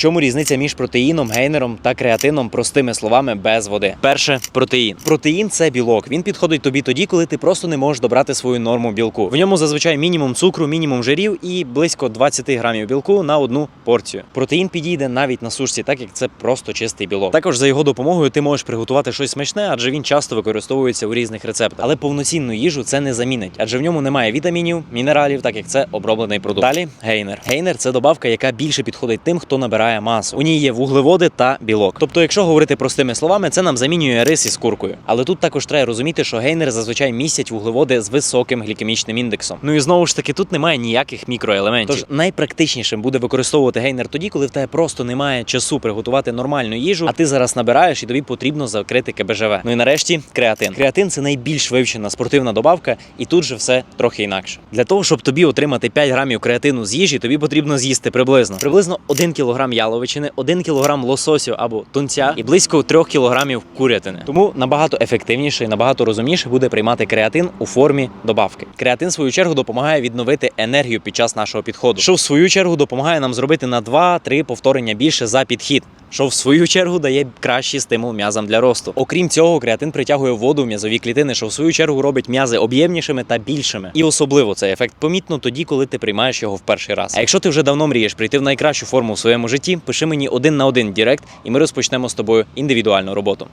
чому різниця між протеїном, гейнером та креатином, простими словами, без води? Перше протеїн. Протеїн це білок. Він підходить тобі тоді, коли ти просто не можеш добрати свою норму білку. В ньому зазвичай мінімум цукру, мінімум жирів і близько 20 грамів білку на одну порцію. Протеїн підійде навіть на сушці, так як це просто чистий білок. Також за його допомогою ти можеш приготувати щось смачне, адже він часто використовується у різних рецептах. Але повноцінну їжу це не замінить, адже в ньому немає вітамінів, мінералів, так як це оброблений продукт. Далі гейнер. Гейнер це добавка, яка більше підходить тим, хто набирає масу. У ній є вуглеводи та білок. Тобто, якщо говорити простими словами, це нам замінює рис із куркою. Але тут також треба розуміти, що гейнери зазвичай містять вуглеводи з високим глікемічним індексом. Ну і знову ж таки, тут немає ніяких мікроелементів. Тож найпрактичнішим буде використовувати гейнер тоді, коли в тебе просто немає часу приготувати нормальну їжу, а ти зараз набираєш і тобі потрібно закрити КБЖВ. Ну і нарешті креатин. Креатин це найбільш вивчена спортивна добавка, і тут же все трохи інакше. Для того, щоб тобі отримати 5 грамів креатину з їжі, тобі потрібно з'їсти приблизно приблизно 1 кг яловичини, 1 кг лососю або тунця і близько 3 кг курятини. Тому набагато ефективніше і набагато розумніше буде приймати креатин у формі добавки. Креатин, в свою чергу, допомагає відновити енергію під час нашого підходу, що в свою чергу допомагає нам зробити на 2-3 повторення більше за підхід. Що в свою чергу дає кращий стимул м'язам для росту. Окрім цього, креатин притягує воду в м'язові клітини, що в свою чергу робить м'язи об'ємнішими та більшими. І особливо цей ефект помітно тоді, коли ти приймаєш його в перший раз. А якщо ти вже давно мрієш прийти в найкращу форму в своєму житті, пиши мені один на один дірект, і ми розпочнемо з тобою індивідуальну роботу.